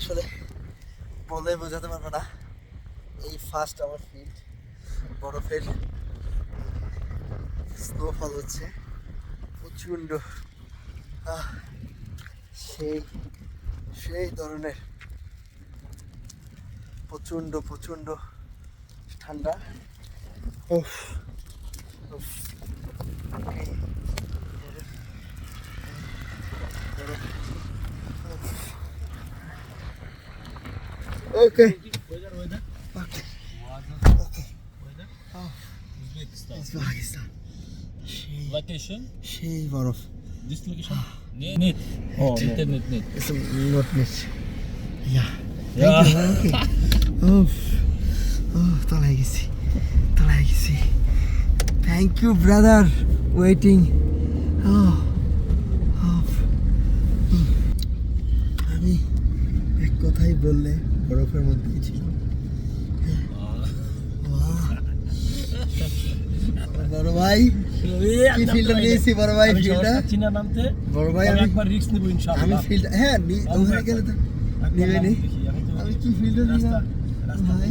আসলে বলে বোঝাতে পারব না। এই ফার্স্ট আমার ফিল্ড বরফের স্নোফল হচ্ছে। প্রচণ্ড। সেই সেই ধরনের। প্রচণ্ড প্রচণ্ড ঠান্ডা। উফ। ওকে Uzbekistan. সেই Location? সেই বরফ This location? Net. Net. Oh, net. It's not miss. Yeah. Yeah. Thank you. Okay. Oof. Oh, তলায় গেছি তলায় গেছি thank you brother waiting Oh. আমি এক কথাই বললে বরফের মধ্যেই ছিল। বড় ভাই কি নিয়েছি বড় ভাই ফিল্টার চীনা নামতে বড় ভাই আমি আমি একবার রিস্ক নেব আমি ফিল্ড হ্যাঁ ওখানে গেলে তো নিবে নি। আমি কি ফিল্টার নিলাম ভাই?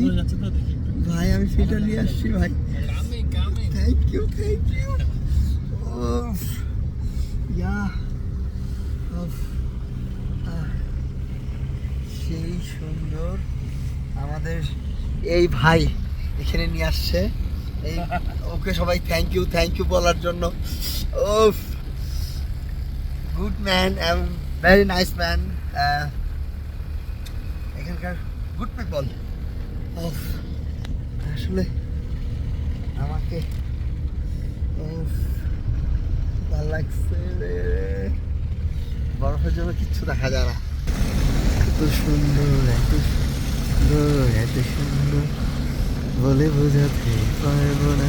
ভাই আমি নিয়ে আসছি ভাই। Thank you thank you yeah উফ, আহ, সেই সুন্দর। আমাদের এই ভাই এখানে নিয়ে আসছে। এই ওকে সবাই থ্যাংক ইউ থ্যাংক ইউ বলার জন্য। ওফ good man very nice man এখানকার গুড পিপল ওফ আসলে আমাকে ভালো লাগছে বরফের জন্য কিচ্ছু দেখা যায় না। এত সুন্দর এত সুন্দর এত সুন্দর বলে বোঝাতে পারব না